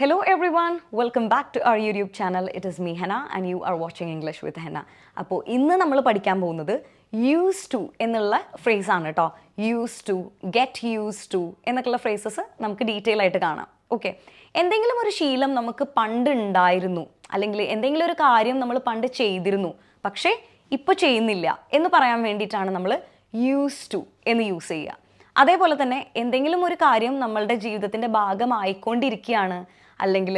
Hello everyone, welcome back to our YouTube channel. It is me Hannah and you are watching English with Hannah. അപ്പോൾ ഇന്ന് നമ്മൾ പഠിക്കാൻ പോകുന്നത് use to എന്നുള്ള phrase ആണ് കേട്ടോ used to get used to എന്നൊക്കെയുള്ള ഫ്രേസസ് നമുക്ക് ഡീറ്റെയിൽ ആയിട്ട് കാണാം. ഓക്കെ എന്തെങ്കിലും ഒരു ശീലം നമുക്ക് പണ്ട് ഉണ്ടായിരുന്നു അല്ലെങ്കിൽ എന്തെങ്കിലും ഒരു കാര്യം നമ്മൾ പണ്ട് ചെയ്തിരുന്നു പക്ഷേ ഇപ്പോൾ ചെയ്യുന്നില്ല എന്ന് പറയാൻ വേണ്ടിയിട്ടാണ് നമ്മൾ യൂസ് ടു എന്ന് യൂസ് ചെയ്യുക. അതേപോലെ തന്നെ എന്തെങ്കിലും ഒരു കാര്യം നമ്മളുടെ ജീവിതത്തിന്റെ ഭാഗമായിക്കൊണ്ടിരിക്കുകയാണ് അല്ലെങ്കിൽ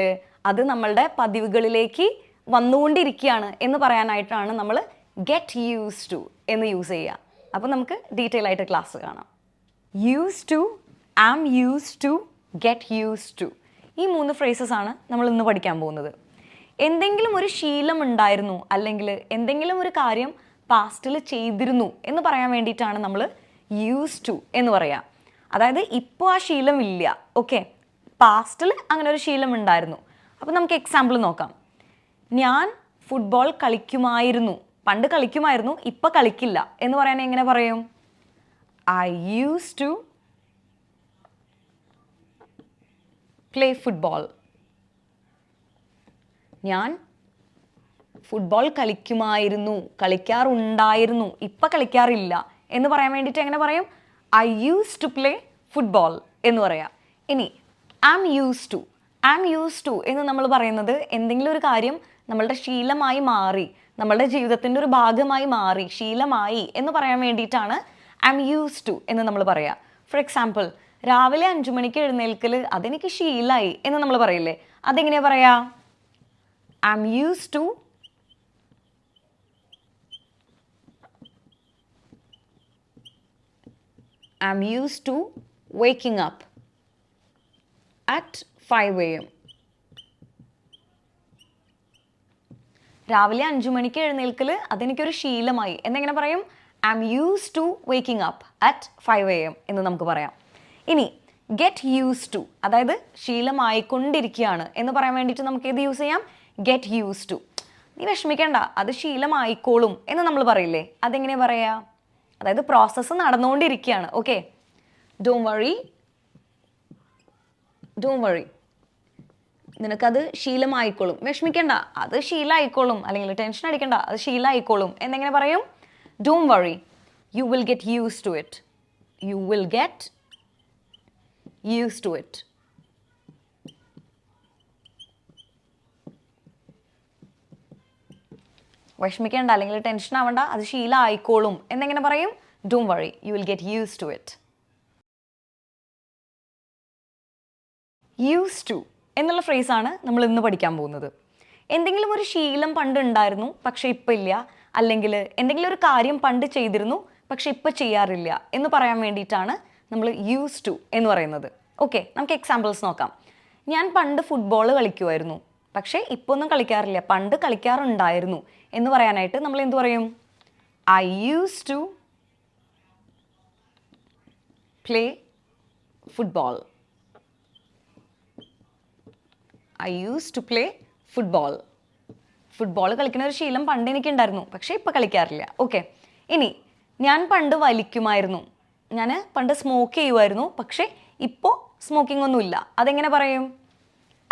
അത് നമ്മളുടെ പതിവുകളിലേക്ക് വന്നുകൊണ്ടിരിക്കുകയാണ് എന്ന് പറയാനായിട്ടാണ് നമ്മൾ ഗെറ്റ് യൂസ് ടു എന്ന് യൂസ് ചെയ്യുക. അപ്പോൾ നമുക്ക് ഡീറ്റെയിൽ ആയിട്ട് ക്ലാസ് കാണാം. Used to am used to get used to ഈ മൂന്ന് ഫ്രേസസ് ആണ് നമ്മൾ ഇന്ന് പഠിക്കാൻ പോകുന്നത്. എന്തെങ്കിലും ഒരു ശീലം ഉണ്ടായിരുന്നു അല്ലെങ്കിൽ എന്തെങ്കിലും ഒരു കാര്യം പാസ്റ്റിൽ ചെയ്തിരുന്നു എന്ന് പറയാൻ വേണ്ടിയിട്ടാണ് നമ്മൾ യൂസ് ടു എന്ന് പറയുക അതായത് ഇപ്പോൾ ആ ശീലം ഇല്ല ഓക്കെ പാസ്റ്റിൽ അങ്ങനെ ഒരു ശീലം ഉണ്ടായിരുന്നു. അപ്പോൾ നമുക്ക് എക്സാമ്പിൾ നോക്കാം. ഞാൻ ഫുട്ബോൾ കളിക്കുമായിരുന്നു. പണ്ട് കളിക്കുമായിരുന്നു ഇപ്പം കളിക്കില്ല. എന്ന് പറയാൻ എങ്ങനെ പറയും? I used to play football ഞാൻ ഫുട്ബോൾ കളിക്കുമായിരുന്നു കളിക്കാറുണ്ടായിരുന്നു ഇപ്പം കളിക്കാറില്ല. എന്ന് പറയാൻ വേണ്ടിയിട്ട് എങ്ങനെ പറയും? I used to play football എന്ന് പറയാം. ഇനി am used to am used to എന്ന് നമ്മൾ പറയുന്നത് എന്തെങ്കിലും ഒരു കാര്യം നമ്മളുടെ ശീലമായി മാറി നമ്മളുടെ ജീവിതത്തിന്റെ ഒരു ഭാഗമായി മാറി ശീലമായി എന്ന് പറയാൻ വേണ്ടിയിട്ടാണ് ആം യൂസ് ടു എന്ന് നമ്മൾ പറയുക ഫോർ എക്സാമ്പിൾ രാവിലെ അഞ്ചു മണിക്ക് എഴുന്നേൽക്കൽ അതെനിക്ക് ശീലായി എന്ന് നമ്മൾ പറയില്ലേ? അതെങ്ങനെയാ പറയാ? Am used to am used to waking waking up at 5 a.m. രാവിലെ അഞ്ചു മണിക്ക് എഴുന്നേൽക്കൽ അതെനിക്കൊരു ശീലമായി. എന്നെങ്ങനെ പറയും? I'm used to waking up at five A M എന്ന് നമുക്ക് പറയാം. ഇനി ഗെറ്റ് യൂസ് ടു അതായത് ശീലമായിക്കൊണ്ടിരിക്കുകയാണ് എന്ന് പറയാൻ വേണ്ടിയിട്ട് നമുക്ക് ഏത് യൂസ് ചെയ്യാം? ഗെറ്റ് യൂസ് ടു നീ വിഷമിക്കേണ്ട അത് ശീലമായിക്കോളും എന്ന് നമ്മൾ പറയില്ലേ? അതെങ്ങനെ പറയാ? അതായത് പ്രോസസ്സ് നടന്നുകൊണ്ടിരിക്കുകയാണ് ഓക്കെ ഡോം വഴി ഡോം വഴി നിനക്കത് ശീലമായിക്കോളും. വിഷമിക്കണ്ട. അത് ശീലമായിക്കോളും അല്ലെങ്കിൽ ടെൻഷൻ അടിക്കണ്ട. അത് ശീലമായിക്കോളും എന്നെങ്ങനെ പറയും? Don't worry you will get used to it you will get used to it വിഷമിക്കേണ്ട. അല്ലെങ്കിൽ ടെൻഷൻ ആവണ്ട. അത് ശീലമായിക്കോളും എന്നെങ്ങനെ പറയും? Don't worry you will get used to it used to എന്നുള്ള ഫ്രേസാണ് നമ്മൾ ഇന്ന് പഠിക്കാൻ പോകുന്നത്. എന്തെങ്കിലും ഒരു ശീലം പണ്ട് ഉണ്ടായിരുന്നു പക്ഷേ ഇപ്പം ഇല്ല. അല്ലെങ്കിൽ എന്തെങ്കിലും ഒരു കാര്യം പണ്ട് ചെയ്തിരുന്നു പക്ഷേ ഇപ്പം ചെയ്യാറില്ല എന്ന് പറയാൻ വേണ്ടിയിട്ടാണ് നമ്മൾ യൂസ് ടു എന്ന് പറയുന്നത്. ഓക്കെ നമുക്ക് എക്സാമ്പിൾസ് നോക്കാം. ഞാൻ പണ്ട് ഫുട്ബോൾ കളിക്കുമായിരുന്നു പക്ഷേ ഇപ്പോൾ ഒന്നും കളിക്കാറില്ല. പണ്ട് കളിക്കാറുണ്ടായിരുന്നു എന്ന് പറയാനായിട്ട് നമ്മൾ എന്തു പറയും? I used to play football I used to play football football കളിക്കുന്ന ഒരു ശീലം പണ്ട് എനിക്കുണ്ടായിരുന്നു പക്ഷേ ഇപ്പോൾ കളിക്കാറില്ല. ഓക്കെ ഇനി ഞാൻ പണ്ട് വലിക്കുമായിരുന്നു. ഞാൻ പണ്ട് സ്മോക്ക് ചെയ്യുമായിരുന്നു പക്ഷേ ഇപ്പോൾ സ്മോക്കിംഗ് ഒന്നുമില്ല. അതെങ്ങനെ പറയും?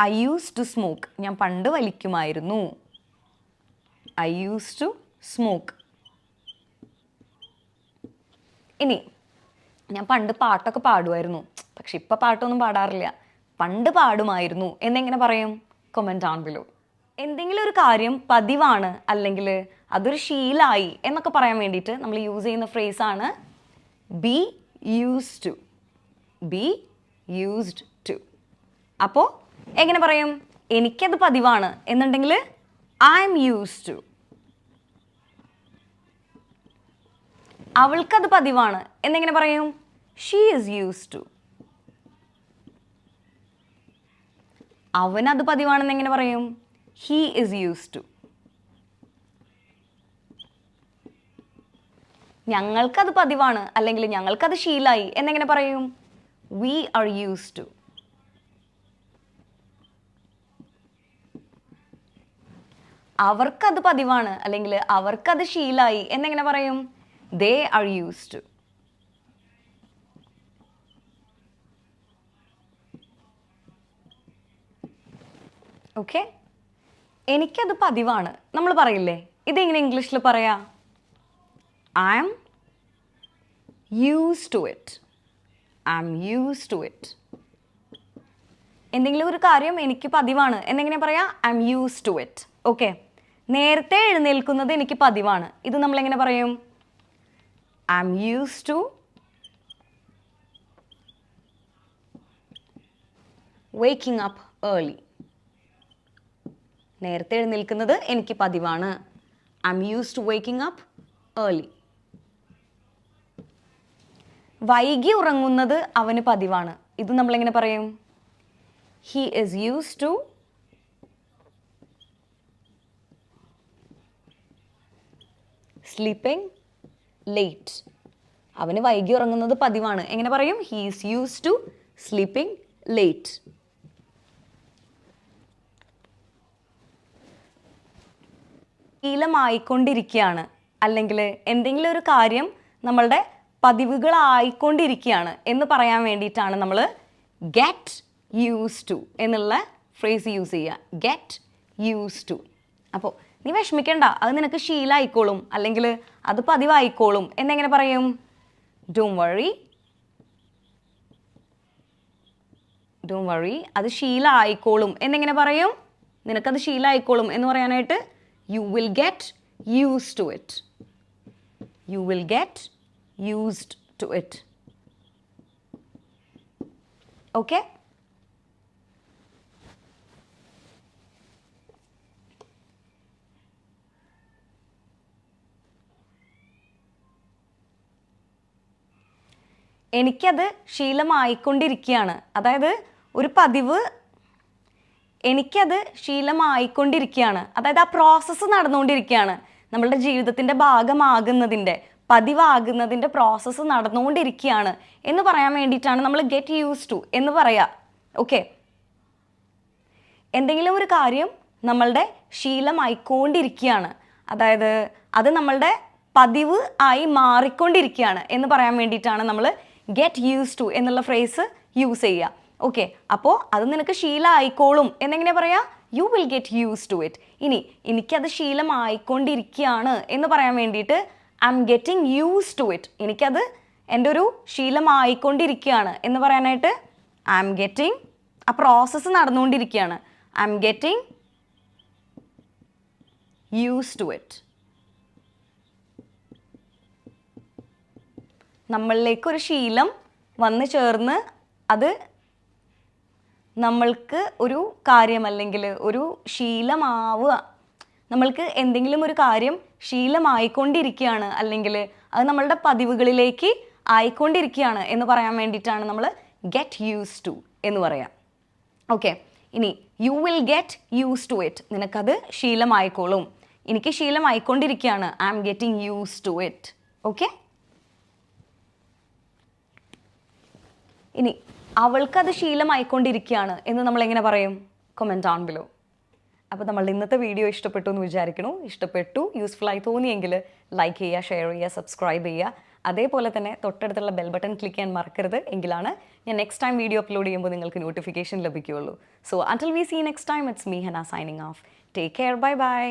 ഐ യൂസ് ടു സ്മോക്ക് ഞാൻ പണ്ട് വലിക്കുമായിരുന്നു. ഐ യൂസ് ടു സ്മോക്ക് ഇനി ഞാൻ പണ്ട് പാട്ടൊക്കെ പാടുമായിരുന്നു പക്ഷെ ഇപ്പം പാട്ടൊന്നും പാടാറില്ല. പണ്ട് പാടുമായിരുന്നു എന്നെങ്ങനെ പറയും? കൊമന്റ് ആൺ ബിലോ എന്തെങ്കിലും ഒരു കാര്യം പതിവാണ് അല്ലെങ്കിൽ അതൊരു ശീലായി എന്നൊക്കെ പറയാൻ വേണ്ടിയിട്ട് നമ്മൾ യൂസ് ചെയ്യുന്ന ഫ്രേസ് ആണ് be use to be used to അപ്പോൾ എങ്ങനെ പറയും? എനിക്കത് പതിവാണ് എന്നുണ്ടെങ്കിൽ ഐ എം യൂസ് ടു അവൾക്കത് പതിവാണ് എന്നെങ്ങനെ പറയും? ഷീ ഈസ് യൂസ് ടു അവനത് പതിവാണെന്ന് എങ്ങനെ പറയും? ഹീ ഈസ് യൂസ് ടു ഞങ്ങൾക്കത് പതിവാണ് അല്ലെങ്കിൽ ഞങ്ങൾക്കത് ശീലായി എന്നെങ്ങനെ പറയും? വി ആർ യൂസ് ടു അവർക്കത് പതിവാണ് അല്ലെങ്കിൽ അവർക്കത് ശീലായി എന്നെങ്ങനെ പറയും? They are used to okay എനിക്കത് പതിവാണ്. നമ്മൾ പറയില്ലേ? ഇതെങ്ങനെ ഇംഗ്ലീഷിൽ പറയാ? I'm used to it I'm used to it എന്തെങ്കിലും ഒരു കാര്യം എനിക്ക് പതിവാണ്. എന്നെങ്ങനെ പറയാം? I'm used to it okay നേരത്തെ എഴുന്നേൽക്കുന്നത് എനിക്ക് പതിവാണ്. ഇത് നമ്മൾ എങ്ങനെ പറയും? I'm used to waking up early നേരത്തെ എഴുന്നേൽക്കുന്നത് എനിക്ക് പതിവാണ്. I'm used to waking up early വൈകി ഉറങ്ങുന്നത് അവന് പതിവാണ്. ഇത് നമ്മളെങ്ങനെ പറയും? He is used to sleeping late അവന് വൈകി ഉറങ്ങുന്നത് പതിവാണ്. എങ്ങനെ പറയും? He is used to sleeping late ശീലമായിക്കൊണ്ടിരിക്കുകയാണ്. അല്ലെങ്കിൽ എന്തെങ്കിലും ഒരു കാര്യം നമ്മളുടെ പതിവുകളായിക്കൊണ്ടിരിക്കുകയാണ് എന്ന് പറയാൻ വേണ്ടിയിട്ടാണ് നമ്മൾ ഗെറ്റ് യൂസ് ടു എന്നുള്ള ഫ്രേസ് യൂസ് ചെയ്യുക. ഗെറ്റ് യൂസ് ടു അപ്പോൾ നീ വിഷമിക്കണ്ട അത് നിനക്ക് ശീലമായിക്കോളും അല്ലെങ്കിൽ അത് പതിവായിക്കോളും എന്നെങ്ങനെ പറയും? ഡോം വറി ഡോം വറി അത് ശീലമായിക്കോളും എന്നെങ്ങനെ പറയും? നിനക്കത് ശീലമായിക്കോളും എന്ന് പറയാനായിട്ട് you will get used to it you will get used to it okay എനിക്കത് ശീലമായിക്കൊണ്ടിരിക്കുകയാണ്. അതായത് ഒരു പതിവ് എനിക്കത് ശീലമായിക്കൊണ്ടിരിക്കുകയാണ്. അതായത് ആ പ്രോസസ്സ് നടന്നുകൊണ്ടിരിക്കുകയാണ്. നമ്മളുടെ ജീവിതത്തിന്റെ ഭാഗമാകുന്നതിന്റെ പതിവാകുന്നതിന്റെ പ്രോസസ്സ് നടന്നുകൊണ്ടിരിക്കുകയാണ് എന്ന് പറയാൻ വേണ്ടിയിട്ടാണ് നമ്മൾ ഗെറ്റ് യൂസ് ടു എന്ന് പറയാ. ഓക്കെ എന്തെങ്കിലും ഒരു കാര്യം നമ്മളുടെ ശീലമായിക്കൊണ്ടിരിക്കുകയാണ്. അതായത് അത് നമ്മളുടെ പതിവ് ആയി മാറിക്കൊണ്ടിരിക്കുകയാണ് എന്ന് പറയാൻ വേണ്ടിയിട്ടാണ് നമ്മൾ ഗെറ്റ് യൂസ് ടു എന്നുള്ള ഫ്രേസ് യൂസ് ചെയ്യുക. ഓക്കെ അപ്പോൾ അത് നിനക്ക് ശീലമായിക്കോളും എന്നെങ്ങനെ പറയാ? You will get used to it ഇനി എനിക്കത് ശീലമായിക്കൊണ്ടിരിക്കുകയാണ് എന്ന് പറയാൻ വേണ്ടിയിട്ട് I'm getting used to it എനിക്കത് എന്റെ ഒരു ശീലമായിക്കൊണ്ടിരിക്കുകയാണ് എന്ന് പറയാനായിട്ട് ഐ എം ഗെറ്റിംഗ് ആ പ്രോസസ്സ് നടന്നുകൊണ്ടിരിക്കുകയാണ് I'm getting used to it നമ്മളിലേക്ക് ഒരു ശീലം വന്നു ചേർന്ന് അത് നമ്മൾക്ക് ഒരു കാര്യം അല്ലെങ്കിൽ ഒരു ശീലമാവുക. നമ്മൾക്ക് എന്തെങ്കിലും ഒരു കാര്യം ശീലമായിക്കൊണ്ടിരിക്കുകയാണ് അല്ലെങ്കിൽ അത് നമ്മളുടെ പതിവുകളിലേക്ക് ആയിക്കൊണ്ടിരിക്കുകയാണ് എന്ന് പറയാൻ വേണ്ടിയിട്ടാണ് നമ്മൾ ഗെറ്റ് യൂസ് ടു എന്ന് പറയാം. ഓക്കെ ഇനി you will get used to it നിനക്കത് ശീലമായിക്കോളും. എനിക്ക് ശീലമായിക്കൊണ്ടിരിക്കുകയാണ്. I'm getting used to it okay ഇനി അവൾക്കത് ശീലമായിക്കൊണ്ടിരിക്കുകയാണ് എന്ന് നമ്മൾ എങ്ങനെ പറയും? കൊമന്റ് ഓൺ ബിലോ അപ്പോൾ നമ്മളുടെ ഇന്നത്തെ വീഡിയോ ഇഷ്ടപ്പെട്ടു എന്ന് വിചാരിക്കണു ഇഷ്ടപ്പെട്ടു യൂസ്ഫുൾ ആയി തോന്നിയെങ്കിൽ ലൈക്ക് ചെയ്യുക ഷെയർ ചെയ്യുക സബ്സ്ക്രൈബ് ചെയ്യുക. അതേപോലെ തന്നെ തൊട്ടടുത്തുള്ള ബെൽ ബട്ടൺ ക്ലിക്ക് ചെയ്യാൻ മറക്കരുത്. എങ്കിലാണ് ഞാൻ നെക്സ്റ്റ് ടൈം വീഡിയോ അപ്ലോഡ് ചെയ്യുമ്പോൾ നിങ്ങൾക്ക് നോട്ടിഫിക്കേഷൻ ലഭിക്കുകയുള്ളൂ. So until we see next time it's me Hana signing off take care bye bye